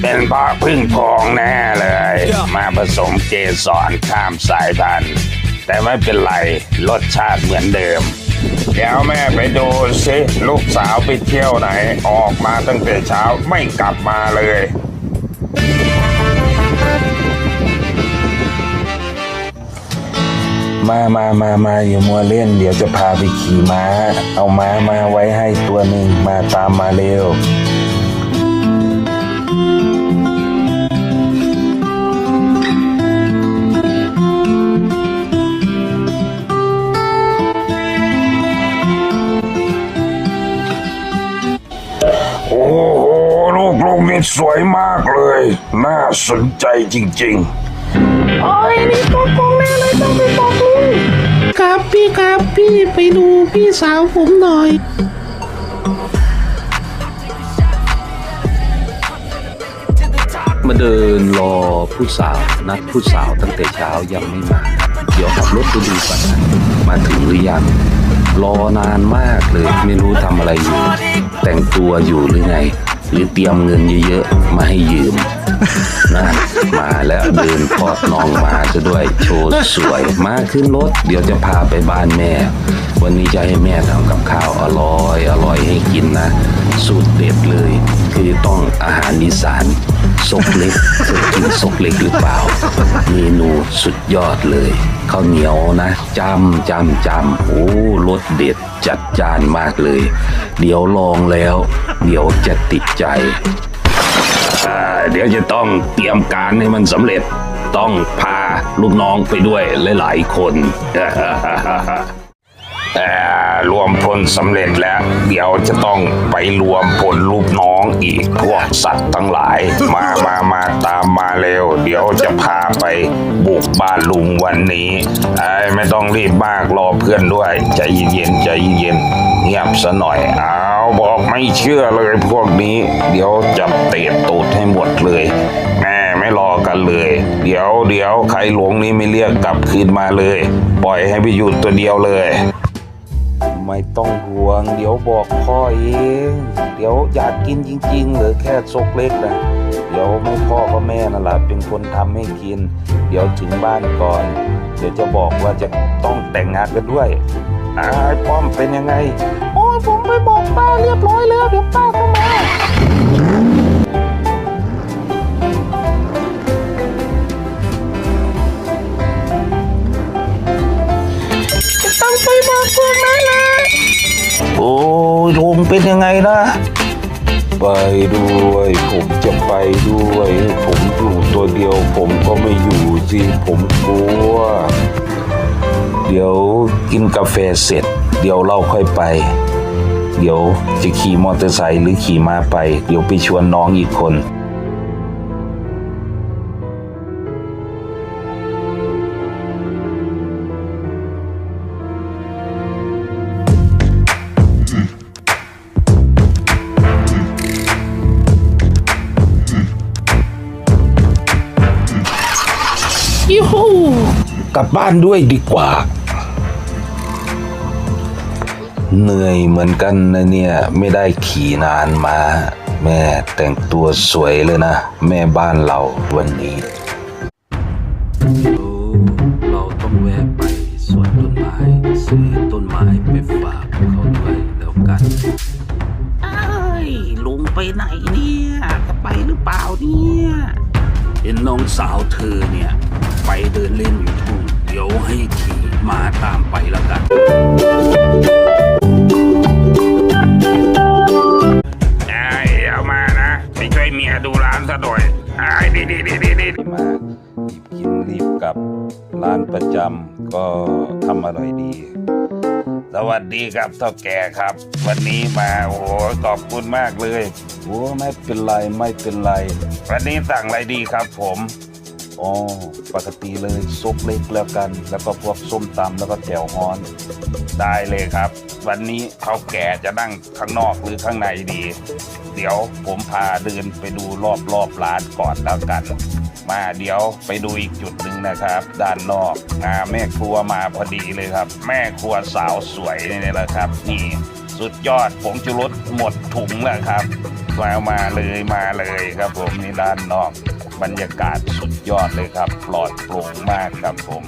เป็นเพราะพึ่งทองแน่เลย มาผสมเกสรข้ามสายพันธุ์ แต่ไม่เป็นไร รสชาติเหมือนเดิม เดี๋ยวแม่ไปดูสิลูกสาวไปเที่ยวไหน ออกมาตั้งแต่เช้าไม่กลับมาเลย มามามามาอย่ามัวเล่น เดี๋ยวจะพาไปขี่ม้า เอาม้ามาไว้ให้ตัวหนึ่งมาตามมาเร็วโอ้โหลูกลูกนี่สวยมากเลย น่าสนใจจริง ๆ โอ้ยนี่ตัวโกงแน่เลยต้องไป พี่ครับพี่ไปดูพี่สาวผมหน่อย มาเดินรอผู้สาวนัดผู้สาวตั้งแต่เช้ายังไม่มา เดี๋ยวขับรถไปดูก่อนนะมาถึงหรือยัง รอนานมากเลยไม่รู้ทำอะไรอยู่ แต่งตัวอยู่หรือไง หรือเตรียมเงินเยอะๆ มาให้ยืม นะมาแล้วเดินพอดน้องมาจะด้วยโชว์สวยมาขึ้นรถ เดี๋ยวจะพาไปบ้านแม่ วันนี้จะให้แม่ทำกับข้าวอร่อยอร่อยให้กินนะ สูตรเด็ดเลย คือต้องอาหารอีสานซกเล็กเคยกินซกเล็กหรือเปล่า เมนูสุดยอดเลยข้าวเหนียวนะจำจำจำโอ้รสเด็ดจัดจานมากเลย เดี๋ยวลองแล้ว เดี๋ยวจะติดใจ เดี๋ยวจะต้องเตรียมการให้มันสำเร็จ ต้องพาลูกน้องไปด้วยหลาย ๆ คน แต่รวมพลสำเร็จแล้ว เดี๋ยวจะต้องไปรวมพลลูกน้องอีกพวกสัตว์ทั้งหลาย มามามาตามมาเร็ว เดี๋ยวจะพาไปบุกบ้านลุงวันนี้ไอ้ไม่ต้องรีบมากรอเพื่อนด้วยใจเย็นใจเย็นเงียบซะหน่อยเอาบอกไม่เชื่อเลยพวกนี้ เดี๋ยวจะเตะตูดให้หมดเลยแม่ไม่รอกันเลย เดี๋ยวเดี๋ยวใครหลงนี้ไม่เรียกกลับคืนมาเลย ปล่อยให้ไปอยู่ตัวเดียวเลย ไม่ต้องห่วง เดี๋ยวบอกพ่อเอง เดี๋ยวอยากกินจริง ๆ หรือแค่ซกเล็กนะเดี๋ยวไม่พ่อก็แม่นั่นแหละเป็นคนทำให้กิน เดี๋ยวถึงบ้านก่อน เดี๋ยวจะบอกว่าจะต้องแต่งงานกันด้วยอ้ายป้อมเป็นยังไง โอ้ยผมไปบอกป้าเรียบร้อยแล้วเดี๋ยวป้าก็มามา เป็นยังไงนะ ไปด้วย ผมจะไปด้วย ผมอยู่ตัวเดียวผมก็ไม่อยู่สิผมกลัว เดี๋ยวกินกาแฟเสร็จ เดี๋ยวเราค่อยไป เดี๋ยวจะขี่มอเตอร์ไซค์หรือขี่ม้าไป เดี๋ยวไปชวนน้องอีกคน ลับบ้านด้วยดีกว่า เหนื่อยเหมือนกันนะเนี่ย ไม่ได้ขี่นานมา แม่แต่งตัวสวยเลยนะ แม่บ้านเราวันนี้เราต้องแวะไปสวนต้นไม้ซื้อต้นไม้ไปฝากเขาด้วยแล้วกันไอ้ยลุงไปไหนเนี่ยจะไปหรือเปล่าเนี่ยเห็นน้องสาวเธอเนี่ย ไปเดินเล่นอยู่ทุ่ง เดี๋ยวให้ขี่มาตามไปแล้วกัน ไอ้เอามานะไปช่วยเมียดูร้านซะหน่อยไอ้ดีดีดีดีดีมารีบกินรีบกลับร้านประจำก็ทำอร่อยดี สวัสดีครับเท่าแก่ครับ วันนี้มาโอ้โหขอบคุณมากเลยโอ้ไม่เป็นไรไม่เป็นไร วันนี้สั่งอะไรดีครับผม อ๋อปกติเลยซุปเล็กแล้วกัน แล้วก็พวกส้มตำแล้วก็แจ่วฮอนได้เลยครับ วันนี้เขาแก่จะนั่งข้างนอกหรือข้างในดี เดี๋ยวผมพาเดินไปดูรอบรอบร้านก่อนแล้วกัน มาเดี๋ยวไปดูอีกจุดหนึ่งนะครับ ด้านนอกอาแม่ครัวมาพอดีเลยครับ แม่ครัวสาวสวยนี่แหละครับ นี่สุดยอดผงชูรสหมดถุงแล้วครับมามาเลยมาเลยครับผมนี่ด้านนอก บรรยากาศสุดยอดเลยครับ ปลอดโปร่งมากครับผม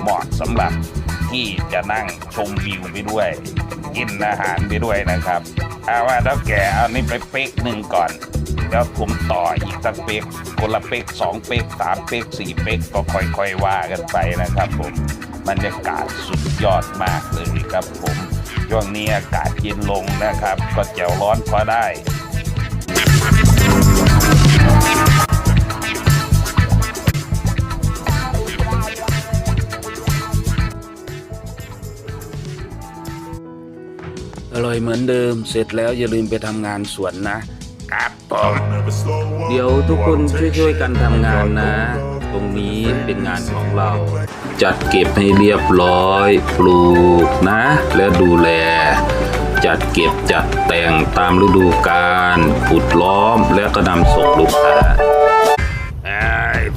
เหมาะสำหรับที่จะนั่งชมวิวไปด้วย กินอาหารไปด้วยนะครับเอาว่าถ้าแก่เอานี่ไปเป๊กหนึ่งก่อน แล้วผมต่ออีกสักเป๊กคนละเป๊กสองเป๊กสามเป๊กสี่เป๊กก็ค่อยๆว่ากันไปนะครับผมบรรยากาศสุดยอดมากเลยครับผมช่วงนี้อากาศเย็นลงนะครับ ก็แจวร้อนพอได้ อร่อยเหมือนเดิม เสร็จแล้วอย่าลืมไปทำงานสวนนะครับผมเดี๋ยวทุกคนช่วยๆกันทำงานนะ ตรงนี้เป็นงานของเรา จัดเก็บให้เรียบร้อย ปลูกนะ และดูแล จัดเก็บจัดแต่งตามฤดูกาลขุดล้อมและก็นำส่งลูกค้าไอ้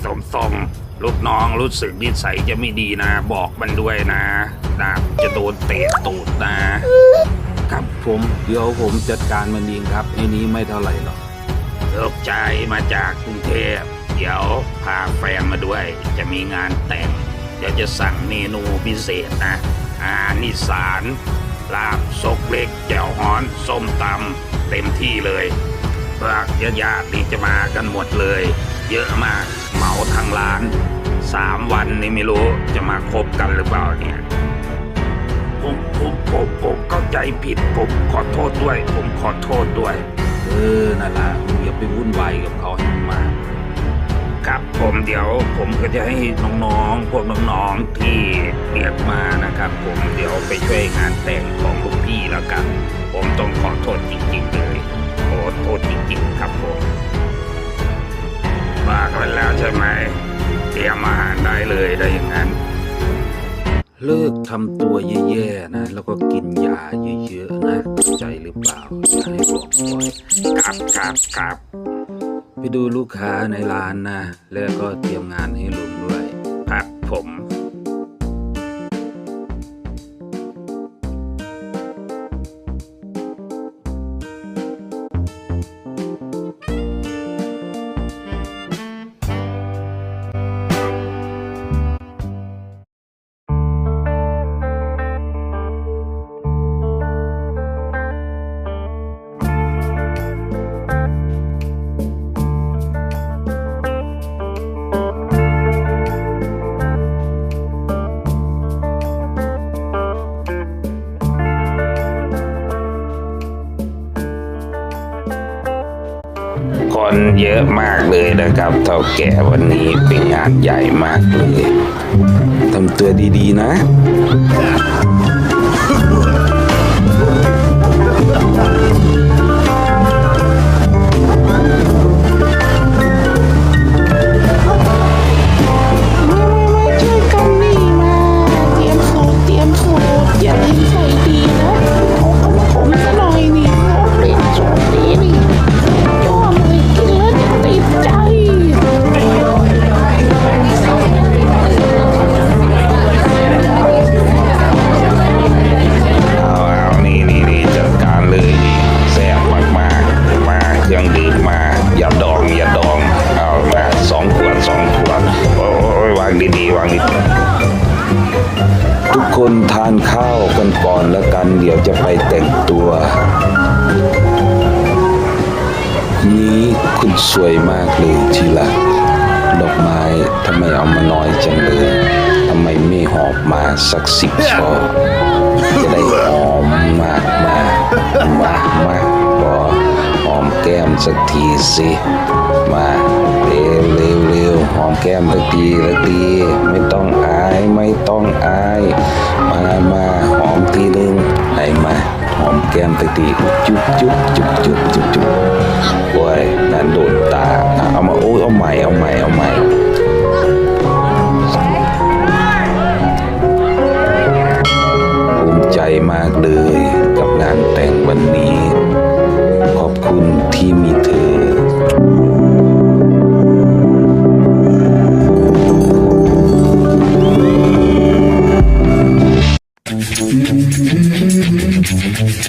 สมทรงลูกน้องรู้สึกนิสัยจะไม่ดีนะ บอกมันด้วยนะนะจะโดนเตะตูดนะครับ ผมเดี๋ยวผมจัดการมันเองครับไอ้นี้ไม่เท่าไหร่หรอกเลิกใจมาจากกรุงเทพ เดี๋ยวพาแฟนมาด้วย จะมีงานแต่ง เดี๋ยวจะสั่งเมนูพิเศษนะ อาหารนิสานลาบซกเล็กแจ่วฮ้อนส้มตำเต็มที่เลยพวกญาติๆนี่จะมากันหมดเลย เยอะมากเหมาทางร้านสามวันนี่ไม่รู้จะมาครบกันหรือเปล่าเนี่ย ผมผมผมผมเข้าใจผิด ผมขอโทษด้วย ผมขอโทษด้วย เออนั่นแหละมึงอย่าไปวุ่นวายกับเขาให้มากครับผมเดี๋ยวผมก็จะให้น้องๆ พวกน้องๆที่เรียกมานะครับ ผมเดี๋ยวไปช่วยงานแต่งของลูกพี่แล้วกัน ผมต้องขอโทษจริงๆเลยขอโทษจริงๆครับผมว่ากันแล้วใช่ไหมเตรียมอาหารได้เลยได้อย่างนั้น เลิกทำตัวแย่ๆนะ แล้วก็กินยาเยอะๆนะใจหรือเปล่าอย่าให้บอกบ่อยครับครับครับไปดูลูกค้าในร้านนะ แล้วก็เตรียมงานให้ลุงด้วยครับผม เยอะมากเลยนะครับเท่าแก่วันนี้เป็นงานใหญ่มากเลยทำตัวดีๆนะ คุณสวยมากเลยทีละดอกไม้ทำไมเอามาน้อยจังเลยทำไมไม่หอบมาสักสิบช่อจะได้หอมมากมากมากมากพอหอมแก้มสักทีสิมาเร็วเร็วเร็วหอมแก้มสักทีสักทีไม่ต้องอายไม่ต้องอายมามาหอมทีนึ่งไหนมาหอมแก้มสักทีจุ๊บจุ๊บจุ๊บจุ๊บจุ๊บจุ๊บะเอ